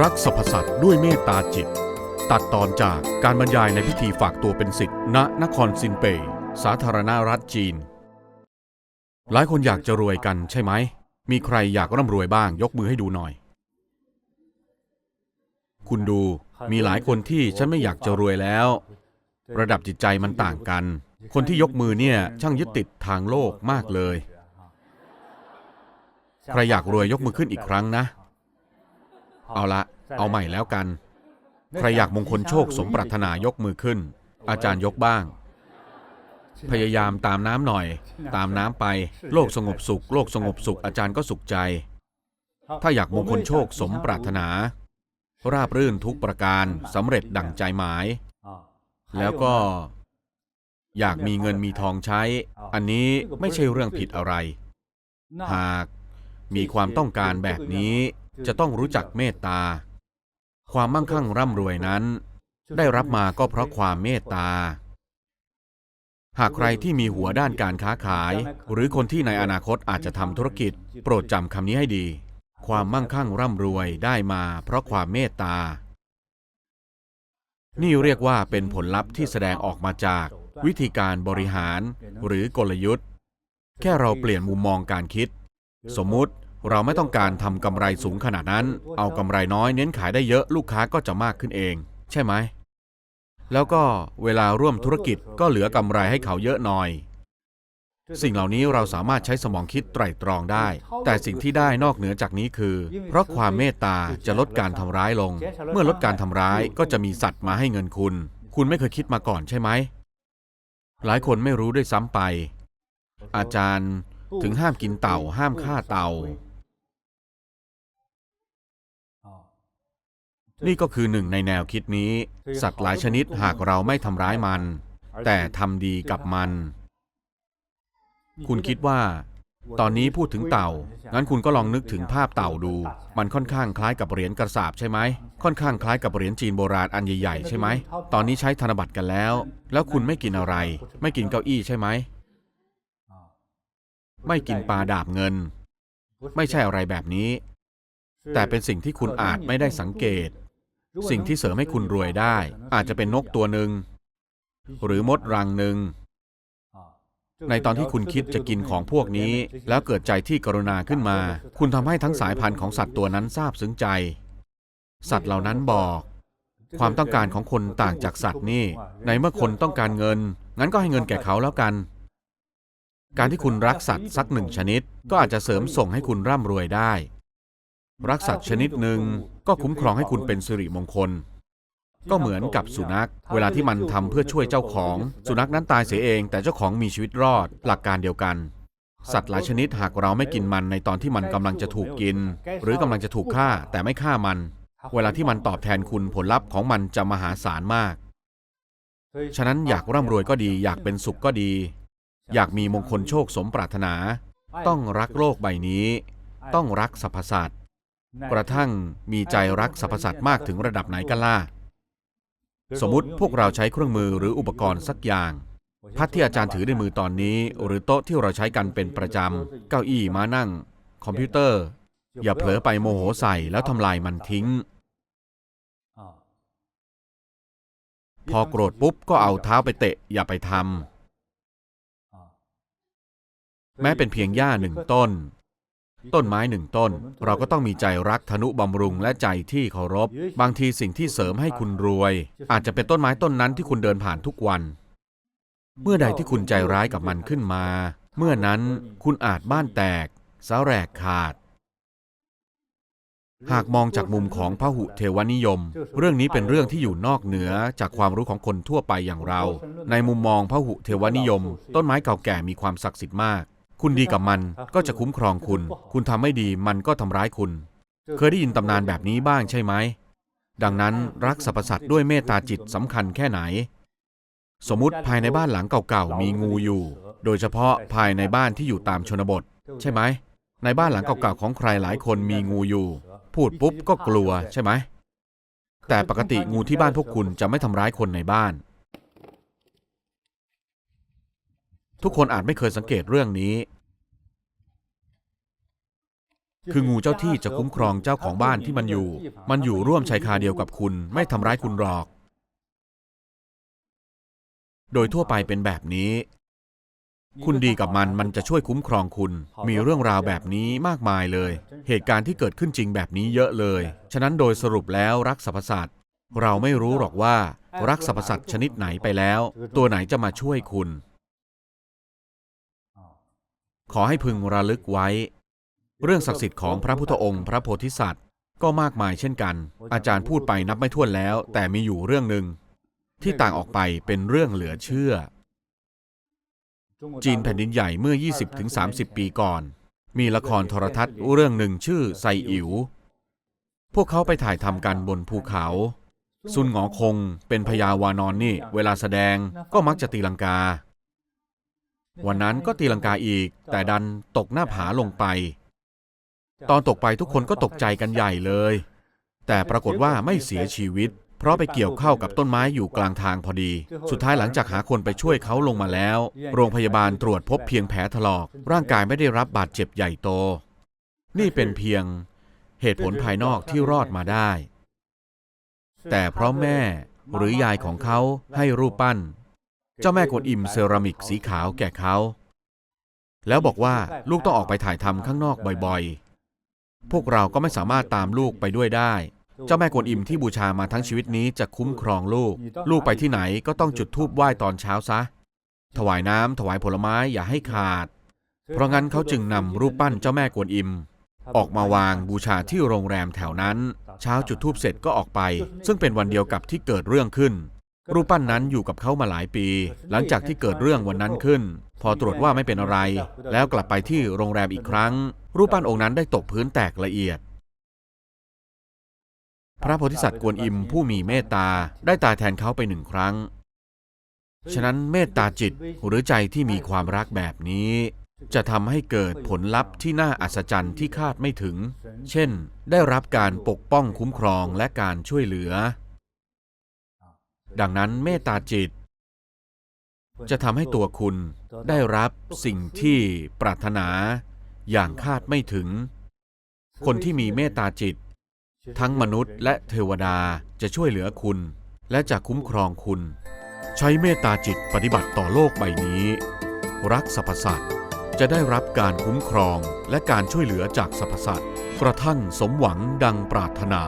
รักสรรพสัตว์ด้วยเมตตาจิต ตัดตอนจากการบรรยายในพิธีฝากตัวเป็นศิษย์ณนครซินเปยสาธารณรัฐจีน หลายคนอยากจะรวยกันใช่ไหม มีใครอยากร่ำรวยบ้างยกมือให้ดูหน่อย คุณดูมีหลายคนที่ฉันไม่อยากจะรวยแล้ว ระดับจิตใจมันต่างกัน คนที่ยกมือเนี่ยช่างยึดติดทางโลกมากเลย ใครอยากรวยยกมือขึ้นอีกครั้งนะ เอาละ เอาใหม่แล้วกัน ใครอยากมงคลโชคสมปรารถนายกมือขึ้น อาจารย์ยกบ้าง พยายามตามน้ำหน่อย ตามน้ำไป โลกสงบสุข โลกสงบสุข อาจารย์ก็สุขใจ ถ้าอยากมงคลโชคสมปรารถนา ราบรื่นทุกประการสำเร็จดั่งใจหมาย แล้วก็อยากมีเงินมีทองใช้ อันนี้ไม่ใช่เรื่องผิดอะไร หากมีความต้องการแบบนี้ จะต้องรู้จักเมตตา ความมั่งคั่งร่ำรวยนั้น ได้รับมาก็เพราะความเมตตา หากใครที่มีหัวด้านการค้าขาย หรือคนที่ในอนาคตอาจจะทำธุรกิจ โปรดจำคำนี้ให้ดี ความมั่งคั่งร่ำรวยได้มาเพราะความเมตตา นี่เรียกว่าเป็นผลลัพธ์ที่แสดงออกมาจากวิธีการบริหารหรือกลยุทธ์ แค่เราเปลี่ยนมุมมองการคิด สมมุติ เราไม่ต้องการทำกำไรสูงขนาดนั้น เอากำไรน้อยเน้นขายได้เยอะลูกค้าก็จะมากขึ้นเอง ใช่ไหม แล้วก็เวลาร่วมธุรกิจก็เหลือกำไรให้เขาเยอะหน่อย สิ่งเหล่านี้เราสามารถใช้สมองคิดไตร่ตรองได้ แต่สิ่งที่ได้นอกเหนือจากนี้คือ เพราะความเมตตาจะลดการทำร้ายลง เมื่อลดการทำร้ายก็จะมีสัตว์มาให้เงินคุณ คุณไม่เคยคิดมาก่อนใช่ไหม หลายคนไม่รู้ด้วยซ้ำไป อาจารย์ถึงห้ามกินเต่าห้ามฆ่าเต่า นี่ก็คือหนึ่งในแนวคิดนี้ สัตว์หลายชนิดหากเราไม่ทำร้ายมัน แต่ทำดีกับมัน คุณคิดว่า ตอนนี้พูดถึงเต่า งั้นคุณก็ลองนึกถึงภาพเต่าดู มันค่อนข้างคล้ายกับเหรียญกระสาบใช่ไหม ค่อนข้างคล้ายกับเหรียญจีนโบราณอันใหญ่ๆใช่ไหม ตอนนี้ใช้ธนบัตรกันแล้ว แล้วคุณไม่กินอะไร ไม่กินเก้าอี้ใช่ไหม ไม่กินปลาดาบเงิน ไม่ใช่อะไรแบบนี้แต่เป็นสิ่งที่คุณอาจไม่ได้สังเกต สิ่งที่เสริมให้คุณรวยได้ อาจจะเป็นนกตัวหนึ่งหรือมดรังหนึ่งในตอนที่คุณคิดจะกินของพวกนี้ แล้วเกิดใจที่กรุณาขึ้นมา คุณทำให้ทั้งสายพันธุ์ของสัตว์ตัวนั้นซาบซึ้งใจ สัตว์เหล่านั้นบอก ความต้องการของคนต่างจากสัตว์นี่ ในเมื่อคนต้องการเงิน งั้นก็ให้เงินแก่เขาแล้วกัน การที่คุณรักสัตว์สักหนึ่งชนิด ก็อาจจะเสริมส่งให้คุณร่ำรวยได้ รักสัตว์ชนิดหนึ่ง ก็คุ้มครองให้คุณเป็นสิริมงคล ก็เหมือนกับสุนัข เวลาที่มันทำเพื่อช่วยเจ้าของ สุนัขนั้นตายเสียเอง แต่เจ้าของมีชีวิตรอด หลักการเดียวกัน สัตว์หลายชนิดหากเราไม่กินมันในตอนที่มันกำลังจะถูกกิน หรือกำลังจะถูกฆ่าแต่ไม่ฆ่ามัน เวลาที่มันตอบแทนคุณผลลัพธ์ของมันจะมหาศาลมาก ฉะนั้นอยากร่ำรวยก็ดี อยากเป็นสุขก็ดี อยากมีมงคลโชคสมปรารถนา ต้องรักโลกใบนี้ ต้องรักสรรพสัตว์ กระทั่งมีใจรักสรรพสัตว์มากถึงระดับไหนกันล่ะ สมมุติพวกเราใช้เครื่องมือหรืออุปกรณ์สักอย่าง พัดที่อาจารย์ถือในมือตอนนี้ หรือโต๊ะที่เราใช้กันเป็นประจำ เก้าอี้มานั่ง คอมพิวเตอร์ อย่าเผลอไปโมโหใส่แล้วทำลายมันทิ้ง พอโกรธปุ๊บก็เอาเท้าไปเตะ อย่าไปทำแม้เป็นเพียงหญ้าหนึ่งต้น ต้นไม้หนึ่งต้น เราก็ต้องมีใจรักทนุบำรุงและใจที่เคารพ บางทีสิ่งที่เสริมให้คุณรวย อาจจะเป็นต้นไม้ต้นนั้นที่คุณเดินผ่านทุกวัน เมื่อใดที่คุณใจร้ายกับมันขึ้นมา เมื่อนั้นคุณอาจบ้านแตกสาแรกขาด หากมองจากมุมของพหุเทวนิยม เรื่องนี้เป็นเรื่องที่อยู่นอกเหนือจากความรู้ของคนทั่วไปอย่างเรา ในมุมมองพหุเทวนิยม ต้นไม้เก่าแก่มีความศักดิ์สิทธิ์มาก คุณดีกับมันก็จะคุ้มครองคุณ คุณทำไม่ดีมันก็ทำร้ายคุณ เคยได้ยินตำนานแบบนี้บ้างใช่ไหม ดังนั้นรักสรรพสัตว์ด้วยเมตตาจิตสำคัญแค่ไหน สมมุติภายในบ้านหลังเก่าๆมีงูอยู่ โดยเฉพาะภายในบ้านที่อยู่ตามชนบท ใช่ไหม ในบ้านหลังเก่าๆของใครหลายคนมีงูอยู่ พูดปุ๊บก็กลัวใช่ไหม แต่ปกติงูที่บ้านพวกคุณจะไม่ทำร้ายคนในบ้าน ทุกคนอาจไม่เคยสังเกตเรื่องนี้ คืองูเจ้าที่จะคุ้มครองเจ้าของบ้านที่มันอยู่ มันอยู่ร่วมชายคาเดียวกับคุณ ไม่ทำร้ายคุณหรอก โดยทั่วไปเป็นแบบนี้ คุณดีกับมันมันจะช่วยคุ้มครองคุณ มีเรื่องราวแบบนี้มากมายเลย เหตุการณ์ที่เกิดขึ้นจริงแบบนี้เยอะเลย ฉะนั้นโดยสรุปแล้วรักสรรพสัตว์เราไม่รู้หรอกว่ารักสรรพสัตว์ชนิดไหนไปแล้ว ตัวไหนจะมาช่วยคุณ ขอให้พึงระลึกไว้ เรื่องศักดิ์สิทธิ์ของพระพุทธองค์ พระโพธิสัตว์ ก็มากมายเช่นกัน อาจารย์พูดไปนับไม่ถ้วนแล้ว แต่มีอยู่เรื่องหนึ่งที่ต่างออกไปเป็นเรื่องเหลือเชื่อ จีนแผ่นดินใหญ่เมื่อ 20-30 ปีก่อน มีละครโทรทัศน์เรื่องหนึ่งชื่อไซอิ๋วพวกเขาไปถ่ายทำกันบนภูเขา ซุนหงอคงเป็นพญาวานอนนี่ เวลาแสดงก็มักจะตีลังกา วันนั้นก็ตีลังกาอีก แต่ดันตกหน้าผาลงไป ตอนตกไปทุกคนก็ตกใจกันใหญ่เลย แต่ปรากฏว่าไม่เสียชีวิต เพราะไปเกี่ยวเข้ากับต้นไม้อยู่กลางทางพอดี สุดท้ายหลังจากหาคนไปช่วยเขาลงมาแล้ว โรงพยาบาลตรวจพบเพียงแผลถลอก ร่างกายไม่ได้รับบาดเจ็บใหญ่โต นี่เป็นเพียงเหตุผลภายนอกที่รอดมาได้ แต่เพราะแม่หรือยายของเขาให้รูปปั้น เจ้าแม่กวนอิมเซรามิกสีขาวแก่เขา แล้วบอกว่าลูกต้องออกไปถ่ายทำข้างนอกบ่อยๆ พวกเราก็ไม่สามารถตามลูกไปด้วยได้ เจ้าแม่กวนอิมที่บูชามาทั้งชีวิตนี้จะคุ้มครองลูก ลูกไปที่ไหนก็ต้องจุดธูปไหว้ตอนเช้าซะ ถวายน้ำถวายผลไม้อย่าให้ขาด เพราะงั้นเขาจึงนำรูปปั้นเจ้าแม่กวนอิมออกมาวางบูชาที่โรงแรมแถวนั้น เช้าจุดธูปเสร็จก็ออกไป ซึ่งเป็นวันเดียวกับที่เกิดเรื่องขึ้น รูปปั้นนั้นอยู่กับเขามาหลายปี หลังจากที่เกิดเรื่องวันนั้นขึ้น พอตรวจว่าไม่เป็นอะไร แล้วกลับไปที่โรงแรมอีกครั้ง รูปปั้นองค์นั้นได้ตกพื้นแตกละเอียด พระโพธิสัตว์กวนอิมผู้มีเมตตาได้ตายแทนเขาไปหนึ่งครั้ง ฉะนั้นเมตตาจิตหรือใจที่มีความรักแบบนี้ จะทำให้เกิดผลลัพธ์ที่น่าอัศจรรย์ที่คาดไม่ถึง เช่น ได้รับการปกป้องคุ้มครองและการช่วยเหลือ ดังนั้นเมตตาจิต จะทำให้ตัวคุณได้รับสิ่งที่ปรารถนาอย่างคาดไม่ถึง คนที่มีเมตตาจิต ทั้งมนุษย์และเทวดาจะช่วยเหลือคุณ และจะคุ้มครองคุณ ใช้เมตตาจิตปฏิบัติต่อโลกใบนี้ รักสรรพสัตว์จะได้รับการคุ้มครองและการช่วยเหลือจากสรรพสัตว์กระทั่งสมหวังดังปรารถนา